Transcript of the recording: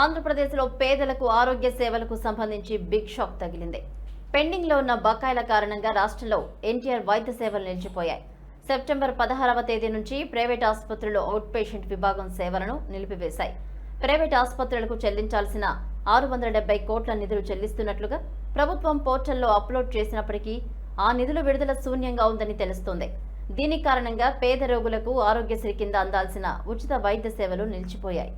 ఆంధ్రప్రదేశ్లో పేదలకు ఆరోగ్య సేవలకు సంబంధించి బిగ్ షాక్ తగిలింది. పెండింగ్లో ఉన్న బకాయిల కారణంగా రాష్ట్రంలో ఎన్టీఆర్ వైద్య సేవలు నిలిచిపోయాయి. సెప్టెంబర్ పదహారవ తేదీ నుంచి ప్రైవేట్ ఆసుపత్రులు అవుట్ పేషెంట్ విభాగం సేవలను నిలిపివేశాయి. ప్రైవేట్ ఆసుపత్రులకు చెల్లించాల్సిన ఆరు వందల డెబ్బై కోట్ల నిధులు చెల్లిస్తున్నట్లుగా ప్రభుత్వం పోర్టల్లో అప్లోడ్ చేసినప్పటికీ ఆ నిధులు విడుదల శూన్యంగా ఉందని తెలుస్తోంది. దీని కారణంగా పేద రోగులకు ఆరోగ్యశ్రీ కింద అందాల్సిన ఉచిత వైద్య సేవలు నిలిచిపోయాయి.